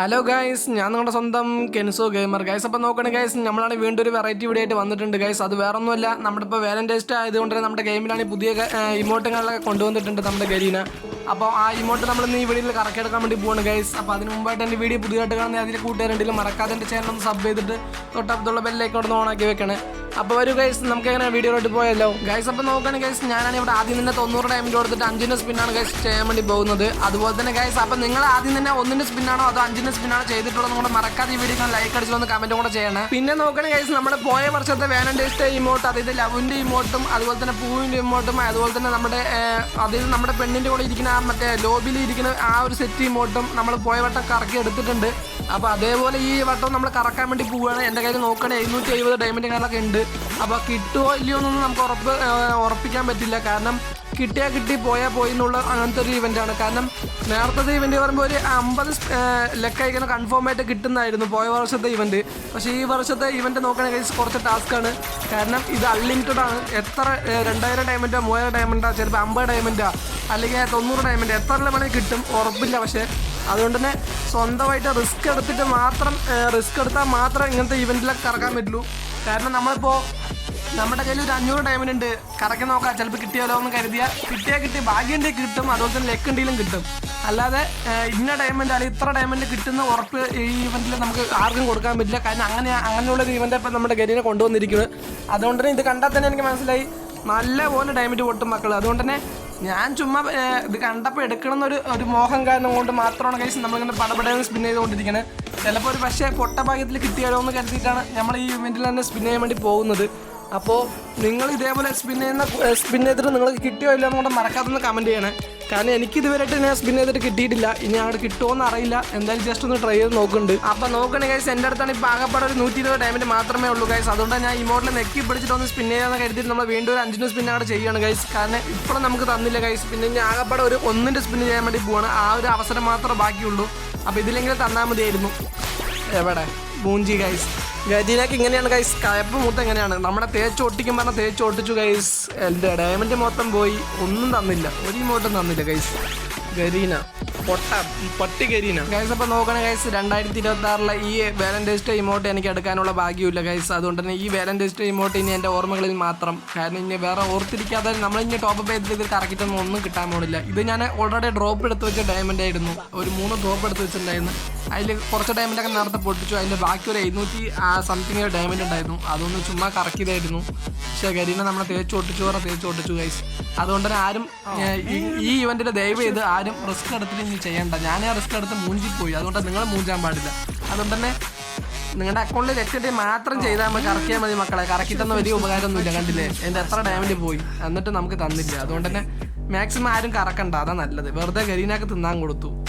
Hello guys ഞാൻ നിങ്ങളുടെ സ്വന്തം കെൻസോ ഗെയിമർ. ഗൈസ് അപ്പോൾ നോക്കണേ ഗൈസ് നമ്മളാണ് വീണ്ടും ഒരു വെറൈറ്റി വീഡിയോ ആയിട്ട് വന്നിട്ടുണ്ട് ഗൈസ് അത് വേറെ ഒന്നുമല്ല നമ്മുടെ ഇപ്പോൾ വേലൻ ഡേ ആയതുകൊണ്ട് തന്നെ നമ്മുടെ ഗെയിമിലാണ് പുതിയ ഇമോട്ടുകളൊക്കെ കൊണ്ടുവന്നിട്ടുണ്ട് നമ്മുടെ ഗരീന. അപ്പോൾ ആ ഇമോട്ട് നമ്മൾ ഇന്ന് ഈ വീഡിയോയിൽ കറക്കെടുക്കാൻ വേണ്ടി പോവാണ് ഗൈസ് അപ്പോൾ അതിന് മുമ്പായിട്ട് എന്റെ വീഡിയോ പുതിയതായിട്ട് കാണുന്ന അതിൽ കൂട്ടുകാരുണ്ടെങ്കിലും മറക്കാതെ എന്റെ ചാനൽ ഒന്ന് സബ് ചെയ്തിട്ട് തൊട്ടപ്പുറത്തുള്ള ബെല്ലേക്ക് ഒന്ന് ഓണാക്കി വെക്കണേ. അപ്പോൾ ഒരു ഗൈസ് നമുക്ക് എങ്ങനെ വീഡിയോയിലോട്ട് പോയല്ലോ. ഗൈസ് അപ്പോൾ നോക്കണേ ഗൈസ് ഞാനാണ് ഇവിടെ ആദ്യം തന്നെ തൊണ്ണൂറ് ടൈമിൽ കൊടുത്തിട്ട് അഞ്ചിന്റെ സ്പിന്നാണ് ഗൈസ് ചെയ്യാൻ വേണ്ടി പോകുന്നത്. അതുപോലെ തന്നെ ഗൈസ് അപ്പോൾ നിങ്ങൾ ആദ്യം തന്നെ ഒന്നിന്റെ സ്പിന്നാണോ അതോ അഞ്ചിന്റെ സ്പിന്നാണോ ചെയ്തിട്ടുള്ളത് കൂടെ മറക്കാതെ ഈ വീഡിയോ ലൈക്ക് അടിച്ചു വന്ന് കമന്റും കൂടെ ചെയ്യണം. പിന്നെ നോക്കണേ ഗൈസ് നമ്മുടെ പോയ വർഷത്തെ ഡേ ഇമോട്ട് അതായത് ലവിന്റെ ഇമോട്ടും അതുപോലെ തന്നെ പൂവിന്റെ ഇമോട്ടും അതുപോലെ തന്നെ നമ്മുടെ അതായത് നമ്മുടെ പെണ്ണിന്റെ കൂടെ ഇരിക്കുന്ന മറ്റേ ലോബിയിൽ ഇരിക്കുന്ന ആ ഒരു സെറ്റ് ഇമോട്ടും നമ്മൾ പോയ വട്ടം കറക്കി എടുത്തിട്ടുണ്ട്. അപ്പോൾ അതേപോലെ ഈ വട്ടം നമ്മൾ കറക്കാൻ വേണ്ടി പോവുകയാണ് എന്റെ കയ്യിൽ നോക്കണേ എഴുന്നൂറ്റി എഴുപത് ഡയമണ്ട് കാര്യങ്ങളൊക്കെ ഉണ്ട്. അപ്പോൾ കിട്ടുമോ ഇല്ലയോ എന്നൊന്നും നമുക്ക് ഉറപ്പ് ഉറപ്പിക്കാൻ പറ്റില്ല. കാരണം കിട്ടിയാൽ കിട്ടി പോയാൽ പോയി എന്നുള്ള അങ്ങനത്തെ ഒരു ഇവന്റാണ് കാരണം നേരത്തെ ഇവന്റ് പറയുമ്പോൾ ഒരു അമ്പത് ലെക്കൈക്കുന്ന കൺഫേം ആയിട്ട് കിട്ടുന്നതായിരുന്നു പോയ വർഷത്തെ ഇവന്റ് പക്ഷേ ഈ വർഷത്തെ ഇവന്റ് ഇവന്റ് കഴിച്ച് കുറച്ച് ടാസ്ക്കാണ് കാരണം ഇത് അൺലിമിറ്റഡ് ആണ്. എത്ര രണ്ടായിരം ഡയമണ്ടോ മൂവായിരം ഡയമണ്ടോ ചിലപ്പോൾ അമ്പത് ഡയമണ്ടോ അല്ലെങ്കിൽ തൊണ്ണൂറ് ഡയമണ്ട് എത്ര വേണമെങ്കിൽ കിട്ടും ഉറപ്പില്ല. പക്ഷേ അതുകൊണ്ട് തന്നെ സ്വന്തമായിട്ട് റിസ്ക് എടുത്തിട്ട് മാത്രം റിസ്ക് എടുത്താൽ മാത്രം ഇങ്ങനത്തെ ഇവന്റിലൊക്കെ കറക്കാൻ പറ്റുള്ളൂ. കാരണം നമ്മളിപ്പോൾ നമ്മുടെ കയ്യിൽ ഒരു അഞ്ഞൂറ് ഉണ്ട് കറക്കി നോക്കാം ചിലപ്പോൾ കിട്ടിയാലോ എന്ന് കരുതിയാൽ കിട്ടിയാൽ കിട്ടി ഭാഗ്യന്റെ കിട്ടും. അതുപോലെ തന്നെ ലെക്ക് ഉണ്ടെങ്കിലും കിട്ടും. അല്ലാതെ ഇന്ന ഡയമണ്ട് അല്ലെങ്കിൽ ഇത്ര ഡയമണ്ട് കിട്ടുന്ന ഉറപ്പ് ഈ ഇവന്റിൽ നമുക്ക് ആർക്കും കൊടുക്കാൻ പറ്റില്ല. കാരണം അങ്ങനെ അങ്ങനെയുള്ള ഒരു ഇവന്റ് ഇപ്പം നമ്മുടെ ഗരീനെ കൊണ്ടുവന്നിരിക്കുന്നത്. അതുകൊണ്ട് തന്നെ ഇത് കണ്ടാൽ തന്നെ എനിക്ക് മനസ്സിലായി നല്ല പോലെ ഡയമണ്ട് പൊട്ടും മക്കൾ അതുകൊണ്ട് തന്നെ ഞാൻ ചുമ്മാ ഇത് കണ്ടപ്പോൾ എടുക്കണം എന്നൊരു ഒരു മോഹം കാരണം കൊണ്ട് മാത്രമാണ് കഴിച്ച് നമ്മളിങ്ങനെ പടപടയെന്ന് സ്പിൻ ചെയ്തുകൊണ്ടിരിക്കുന്നത് ചിലപ്പോൾ ഒരു പക്ഷേ പൊട്ട ഭാഗ്യത്തിൽ കിട്ടിയാലോ എന്ന് കരുതിയിട്ടാണ് നമ്മൾ ഈ ഇവന്റിൽ തന്നെ സ്പിൻ ചെയ്യാൻ വേണ്ടി പോകുന്നത്. അപ്പോൾ നിങ്ങൾ ഇതേപോലെ സ്പിൻ ചെയ്യുന്ന സ്പിൻ ചെയ്തിട്ട് നിങ്ങൾക്ക് കിട്ടിയോ ഇല്ല എന്നുകൊണ്ട് മറക്കാത്തൊന്ന് കമന്റ് ചെയ്യണേ. കാരണം എനിക്ക് ഇതുവരെയായിട്ട് ഞാൻ സ്പിൻ ചെയ്തിട്ട് കിട്ടിയിട്ടില്ല. ഇനി അങ്ങോട്ട് കിട്ടുമോ എന്ന് അറിയില്ല. എന്തായാലും ജസ്റ്റ് ഒന്ന് ട്രൈ ചെയ്ത് നോക്കുന്നുണ്ട്. അപ്പോൾ നോക്കണേ ഗൈസ് എന്റെ അടുത്താണ് ഇപ്പോൾ ആകപ്പാടെ ഒരു നൂറ്റി ഇരുപത് ഡയമൻഡ് മാത്രമേ ഉള്ളൂ ഗൈസ് അതുകൊണ്ട് ഞാൻ മോഡൽ നെക്കി പിടിച്ചിട്ടൊന്ന് സ്പിൻ ചെയ്യാന്ന് കരുതിയിട്ട് നമ്മൾ വീണ്ടും ഒരു അഞ്ചിന് സ്പിൻ അവിടെ ചെയ്യുകയാണ് ഗൈസ് കാരണം ഇപ്പോഴും നമുക്ക് തന്നില്ല ഗൈസ് പിന്നെ ഇനി ആകപ്പാടെ ഒരു ഒന്നിന്റെ സ്പിൻ ചെയ്യാൻ വേണ്ടി പോവാണ്. ആ ഒരു അവസരം മാത്രമേ ബാക്കിയുള്ളൂ. അപ്പോൾ ഇതിലെങ്കിലും തന്നാൽ മതിയായിരുന്നു. എവിടെ? മൂഞ്ചി ഗൈസ് ഗജീനക്ക് ഇങ്ങനെയാണ് ഗൈസ് കയപ്പ് മൂത്ത് എങ്ങനെയാണ്? നമ്മുടെ തേച്ച് ഒട്ടിക്കും പറഞ്ഞാൽ തേച്ച് ഒട്ടിച്ചു ഗൈസ് എന്റെ ഡയമണ്ട് മൊത്തം പോയി. ഒന്നും തന്നില്ല. ഒരു ഇമോട്ടും തന്നില്ല ഗൈസ് ഗരീന. ഗൈസ് അപ്പോൾ നോക്കണേ ഗൈസ് രണ്ടായിരത്തി ഇരുപത്തി ആറിലെ ഈ വാലന്റൈൻസ് ഡേ ഇമോട്ട് എനിക്ക് എടുക്കാനുള്ള ഭാഗ്യമില്ല ഗൈസ് അതുകൊണ്ട് തന്നെ ഈ വാലന്റൈൻസ് ഡേ ഇമോട്ട് ഇനി എന്റെ ഓർമ്മകളിൽ മാത്രം. കാരണം ഇനി വേറെ ഓർത്തിരിക്കാതെ നമ്മൾ ഇനി ടോപ്പ് ചെയ്തിട്ട് ഇത് കറക്റ്റൊന്നും ഒന്നും കിട്ടാൻ പോണില്ല. ഇത് ഞാൻ ഓൾറെഡി ഡ്രോപ്പ് എടുത്ത് വെച്ച ഡയമണ്ട് ആയിരുന്നു. ഒരു മൂന്ന് ഡ്രോപ്പ് എടുത്ത് വെച്ചിട്ടുണ്ടായിരുന്നു. അതിൽ കുറച്ച് ഡയമണ്ട് ഒക്കെ നേരത്തെ പൊട്ടിച്ചു. അതിൽ ബാക്കി ഒരു എഴുന്നൂറ്റി സംതിങ് ഡയമണ്ട് ഉണ്ടായിരുന്നു. അതൊന്ന് ചുമ്മാ കറക്കിയതായിരുന്നു. പക്ഷേ നമ്മൾ നമ്മളെ തേച്ച് ഒട്ടിച്ചു പറഞ്ഞാൽ തേച്ച് ഒട്ടിച്ചു ഗൈസ് അതുകൊണ്ട് തന്നെ ആരും ഈ- ഇവന്റിന്റെ ഇവന്റിൽ ദയവ് ചെയ്ത് ആരും റിസ്ക് എടുത്തിട്ട് ഇനി ചെയ്യണ്ട. ഞാൻ ആ റിസ്ക് എടുത്ത് മൂഞ്ചി പോയി. അതുകൊണ്ട് നിങ്ങൾ മൂഞ്ചാൻ പാടില്ല. അതുകൊണ്ട് തന്നെ നിങ്ങളുടെ അക്കൗണ്ടിൽ രക്ഷിട്ട് മാത്രം ചെയ്താൽ മതി കറക്കിയാൽ മതി മക്കളെ. കറക്കിയിട്ടൊന്നും വലിയ ഉപകാരമൊന്നുമില്ല കണ്ടില്ലേ? എന്റെ എത്ര ഡയമണ്ട് പോയി. എന്നിട്ട് നമുക്ക് തന്നില്ല. അതുകൊണ്ട് തന്നെ മാക്സിമം ആരും കറക്കണ്ട. അതാ നല്ലത്. വെറുതെ ഗരീനക്ക് തിന്നാൻ കൊടുത്തു.